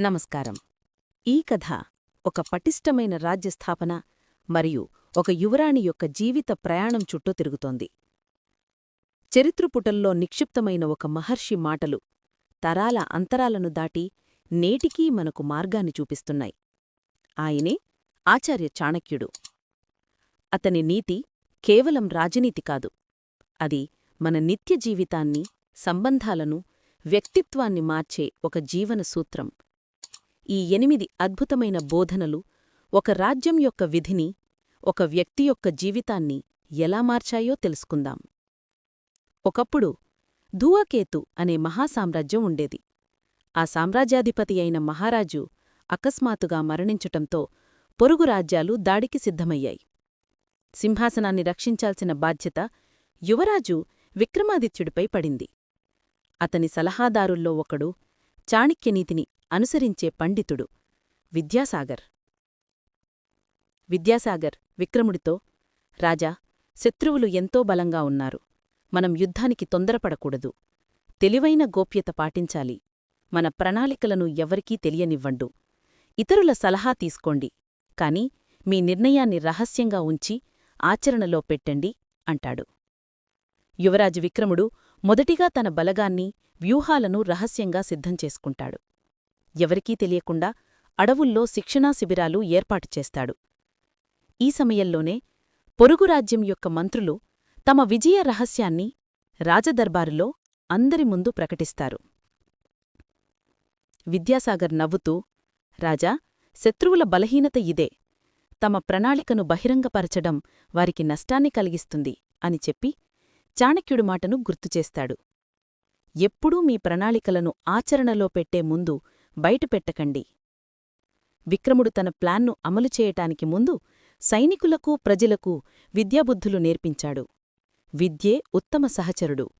నమస్కారం. ఈ కథ ఒక పటిష్టమైన రాజ్యస్థాపన మరియు ఒక యువరాణి యొక్క జీవిత ప్రయాణం చుట్టూ తిరుగుతోంది. చరిత్రపుటల్లో నిక్షిప్తమైన ఒక మహర్షి మాటలు తరాల అంతరాలను దాటి నేటికీ మనకు మార్గాన్ని చూపిస్తున్నాయి. ఆయనే ఆచార్య చాణక్యుడు. అతని నీతి కేవలం రాజనీతి కాదు. అది మన నిత్య జీవితాన్ని సంబంధాలను వ్యక్తిత్వాన్ని మార్చే ఒక జీవన సూత్రం. ఈ ఎనిమిది అద్భుతమైన బోధనలు ఒక రాజ్యం యొక్క విధిని ఒక వ్యక్తి యొక్క జీవితాన్ని ఎలా మార్చాయో తెలుసుకుందాం. ఒకప్పుడు ధూవకేతు అనే మహాసామ్రాజ్యం ఉండేది. ఆ సామ్రాజ్యాధిపతి అయిన మహారాజు అకస్మాత్తుగా మరణించటంతో పొరుగు రాజ్యాలు దాడికి సిద్ధమయ్యాయి. సింహాసనాన్ని రక్షించాల్సిన బాధ్యత యువరాజు విక్రమాదిత్యుడిపై పడింది. అతని సలహాదారుల్లో ఒకడు చాణిక్యనీతిని అనుసరించే పండితుడు విద్యాసాగర్. విద్యాసాగర్ విక్రముడితో రాజా శత్రువులు ఎంతో బలంగా ఉన్నారు. మనం యుద్ధానికి తొందరపడకూడదు. తెలివైన గోప్యత పాటించాలి. మన ప్రణాళికలను ఎవరికీ తెలియనివ్వండు. ఇతరుల సలహా తీసుకోండి. కాని మీ నిర్ణయాన్ని రహస్యంగా ఉంచి ఆచరణలో పెట్టండి అంటాడు. యువరాజు విక్రముడు మొదటిగా తన బలగాన్ని వ్యూహాలను రహస్యంగా సిద్ధం చేసుకుంటాడు. ఎవరికీ తెలియకుండా అడవుల్లో శిక్షణా శిబిరాలు ఏర్పాటు చేస్తాడు. ఈ సమయంలోనే పొరుగు రాజ్యం యొక్క మంత్రులు తమ విజయ రహస్యాన్ని రాజదర్బారులో అందరి ముందు ప్రకటిస్తారు. విద్యాసాగర్ నవ్వుతూ రాజా శత్రువుల బలహీనత ఇదే. తమ ప్రణాళికను బహిరంగపరచడం వారికి నష్టాన్ని కలిగిస్తుంది అని చెప్పి చాణక్యుడి మాటను గుర్తుచేస్తాడు ఎప్పుడూ మీ ప్రణాళికలను ఆచరణలో పెట్టే ముందు బయటపెట్టకండి. విక్రముడు తన ప్లాన్ను అమలు చేయటానికి ముందు సైనికులకు ప్రజలకు విద్యాబుద్ధులు నేర్పించాడు. విద్యే ఉత్తమ సహచరుడు.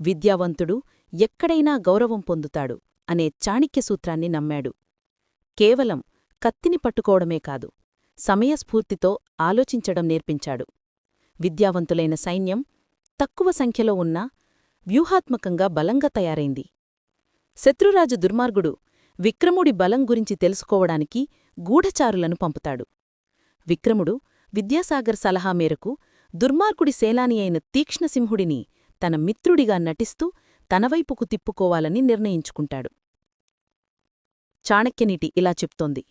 విద్యావంతుడు ఎక్కడైనా గౌరవం పొందుతాడు అనే చాణిక్య సూత్రాన్ని నమ్మాడు. కేవలం కత్తిని పట్టుకోవడమే కాదు సమయస్ఫూర్తితో ఆలోచించడం నేర్పించాడు. విద్యావంతులైన సైన్యం తక్కువ సంఖ్యలో ఉన్నా వ్యూహాత్మకంగా బలంగా తయారైంది. శత్రురాజు దుర్మార్గుడు విక్రముడి బలం గురించి తెలుసుకోవడానికి గూఢచారులను పంపుతాడు. విక్రముడు విద్యాసాగర్ సలహా మేరకు దుర్మార్గుడి సేలాని అయిన తీక్ష్ణసింహుడిని తన మిత్రుడిగా నటిస్తూ తనవైపుకు తిప్పుకోవాలని నిర్ణయించుకుంటాడు. చాణక్యనీటి ఇలా చెప్తోంది.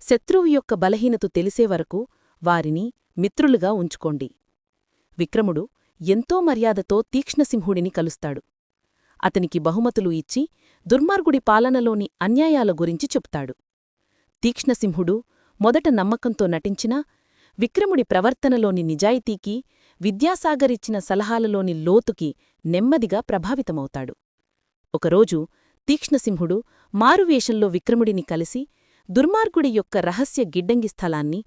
శత్రువు యొక్క బలహీనత తెలిసేవరకు వారిని మిత్రులుగా ఉంచుకోండి. విక్రముడు ఎంతో మర్యాదతో తీక్ష్ణసింహుడిని కలుస్తాడు. అతనికి బహుమతులు ఇచ్చి దుర్మార్గుడి పాలనలోని అన్యాయాల గురించి చెప్తాడు తీక్ష్ణసింహుడు మొదట నమ్మకంతో నటించినా విక్రముడి ప్రవర్తనలోని నిజాయితీకి విద్యాసాగరిచ్చిన సలహాలలోని లోతుకి నెమ్మదిగా ప్రభావితమవుతాడు. ఒకరోజు తీక్ష్ణసింహుడు మారువేషంలో విక్రముడిని కలిసి దుర్మార్గుడి యొక్క రహస్య గిడ్డంగి స్థలాన్ని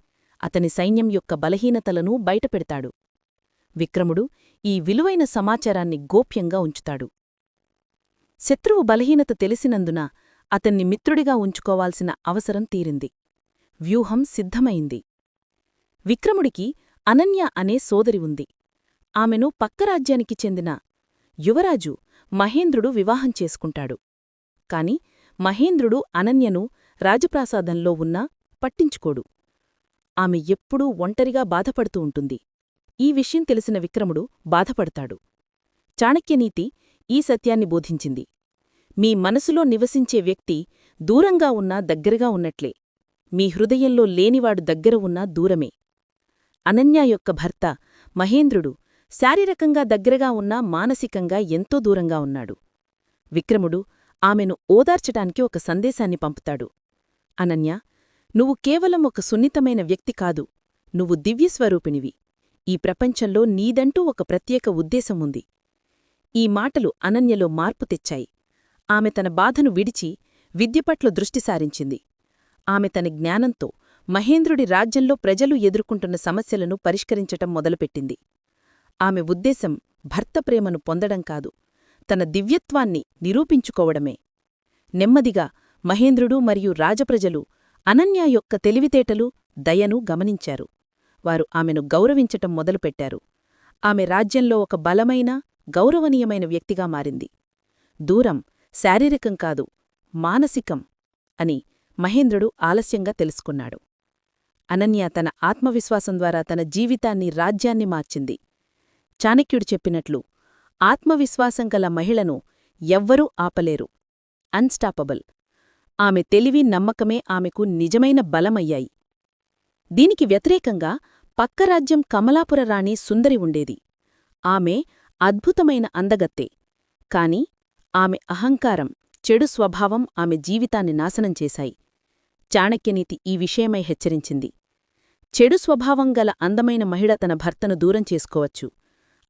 అతని సైన్యం యొక్క బలహీనతలను బయటపెడతాడు. విక్రముడు ఈ విలువైన సమాచారాన్ని గోప్యంగా ఉంచుతాడు. శత్రువు బలహీనత తెలిసినందున అతన్ని మిత్రుడిగా ఉంచుకోవాల్సిన అవసరం తీరింది. వ్యూహం సిద్ధమైంది. విక్రముడికి అనన్య అనే సోదరి ఉంది. ఆమెను పక్క రాజ్యానికి చెందిన యువరాజు మహేంద్రుడు వివాహం చేసుకుంటాడు. కాని మహేంద్రుడు అనన్యను రాజప్రాసాదంలో ఉన్నా పట్టించుకోడు. ఆమె ఎప్పుడూ ఒంటరిగా బాధపడుతూ ఉంటుంది. ఈ విషయం తెలిసిన విక్రముడు బాధపడతాడు. చాణక్యనీతి ఈ సత్యాన్ని బోధించింది. మీ మనసులో నివసించే వ్యక్తి దూరంగా ఉన్నా దగ్గరగా ఉన్నట్లే. మీ హృదయంలో లేనివాడు దగ్గర ఉన్నా దూరమే. అనన్య యొక్క భర్త మహేంద్రుడు శారీరకంగా దగ్గరగా ఉన్నా మానసికంగా ఎంతో దూరంగా ఉన్నాడు. విక్రముడు ఆమెను ఓదార్చటానికి ఒక సందేశాన్ని పంపుతాడు. అనన్య నువ్వు కేవలం ఒక సున్నితమైన వ్యక్తి కాదు నువ్వు దివ్యస్వరూపిణివి. ఈ ప్రపంచంలో నీదంటూ ఒక ప్రత్యేక ఉద్దేశం ఉంది. ఈ మాటలు అనన్యలో మార్పు తెచ్చాయి. ఆమె తన బాధను విడిచి విద్యపట్ల దృష్టి సారించింది. ఆమె తన జ్ఞానంతో మహేంద్రుడి రాజ్యంలో ప్రజలు ఎదుర్కొంటున్న సమస్యలను పరిష్కరించటం మొదలుపెట్టింది. ఆమె ఉద్దేశం భర్త ప్రేమను పొందడం కాదు తన దివ్యత్వాన్ని నిరూపించుకోవడమే. నెమ్మదిగా మహేంద్రుడు మరియు రాజప్రజలు అనన్య యొక్క తెలివితేటలు దయను గమనించారు. వారు ఆమెను గౌరవించటం మొదలుపెట్టారు. ఆమె రాజ్యంలో ఒక బలమైన గౌరవనీయమైన వ్యక్తిగా మారింది. దూరం శారీరకం కాదు మానసికం అని మహేంద్రుడు ఆలస్యంగా తెలుసుకున్నాడు. అనన్య తన ఆత్మవిశ్వాసం ద్వారా తన జీవితాన్ని రాజ్యాన్ని మార్చింది. చాణక్యుడు చెప్పినట్లు ఆత్మవిశ్వాసం గల మహిళను ఎవ్వరూ ఆపలేరు. అన్స్టాపబుల్. ఆమె తెలివి నమ్మకమే ఆమెకు నిజమైన బలమయ్యాయి. దీనికి వ్యతిరేకంగా పక్క రాజ్యం కమలాపుర రాణి సుందరి ఉండేది. ఆమె అద్భుతమైన అందగత్తే. కాని ఆమె అహంకారం చెడు స్వభావం ఆమె జీవితాన్ని నాశనం చేశాయి. చాణక్యనీతి ఈ విషయమై హెచ్చరించింది. చెడు స్వభావం గల అందమైన మహిళ తన భర్తను దూరం చేసుకోవచ్చు.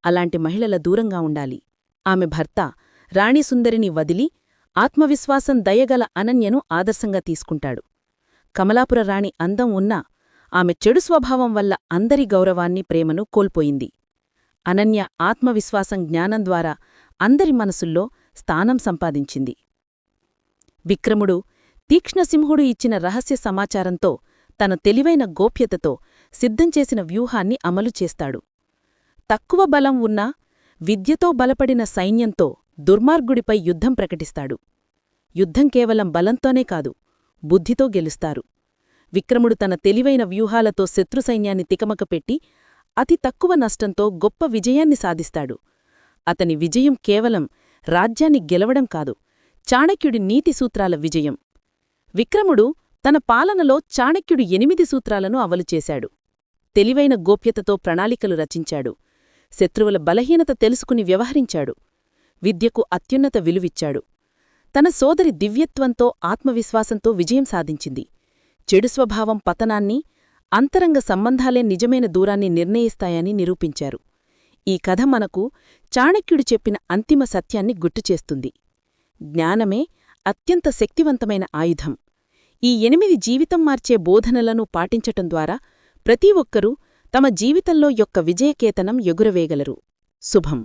అలాంటి మహిళల దూరంగా ఉండాలి. ఆమె భర్త రాణిసుందరిని వదిలి ఆత్మవిశ్వాసం దయగల అనన్యను ఆదర్శంగా తీసుకుంటాడు. కమలాపుర రాణి అందం ఉన్నా ఆమె చెడు స్వభావం వల్ల అందరి గౌరవాన్ని ప్రేమను కోల్పోయింది. అనన్య ఆత్మవిశ్వాసం జ్ఞానం ద్వారా అందరి మనసుల్లో స్థానం సంపాదించింది. విక్రముడు తీక్ష్ణసింహుడు ఇచ్చిన రహస్య సమాచారంతో తన తెలివైన గోప్యతతో సిద్ధంచేసిన వ్యూహాన్ని అమలు చేస్తాడు. తక్కువ బలం ఉన్నా విద్యతో బలపడిన సైన్యంతో దుర్మార్గుడిపై యుద్ధం ప్రకటిస్తాడు. యుద్ధం కేవలం బలంతోనే కాదు బుద్ధితో గెలుస్తారు. విక్రముడు తన తెలివైన వ్యూహాలతో శత్రు సైన్యాన్ని తికమకపెట్టి అతి తక్కువ నష్టంతో గొప్ప విజయాన్ని సాధిస్తాడు. అతని విజయం కేవలం రాజ్యాన్ని గెలవడం కాదు చాణక్యుడి నీతి సూత్రాల విజయం. విక్రముడు తన పాలనలో చాణక్యుడు ఎనిమిది సూత్రాలను అమలు చేశాడు. తెలివైన గోప్యతతో ప్రణాళికలు రచించాడు. శత్రువుల బలహీనత తెలుసుకుని వ్యవహరించాడు. విద్యకు అత్యున్నత విలువిచ్చాడు. తన సోదరి దివ్యత్వంతో ఆత్మవిశ్వాసంతో విజయం సాధించింది. చెడు స్వభావం పతనాన్ని అంతరంగ సంబంధాలే నిజమైన దూరాన్ని నిర్ణయిస్తాయని నిరూపించారు. ఈ కథ మనకు చాణక్యుడు చెప్పిన అంతిమ సత్యాన్ని గుర్తుచేస్తుంది జ్ఞానమే అత్యంత శక్తివంతమైన ఆయుధం. ఈ ఎనిమిది జీవితం మార్చే బోధనలను పాటించటం ద్వారా ప్రతి ఒక్కరూ తమ జీవితంలో యొక్క విజయకేతనం ఎగురవేగలరు శుభం.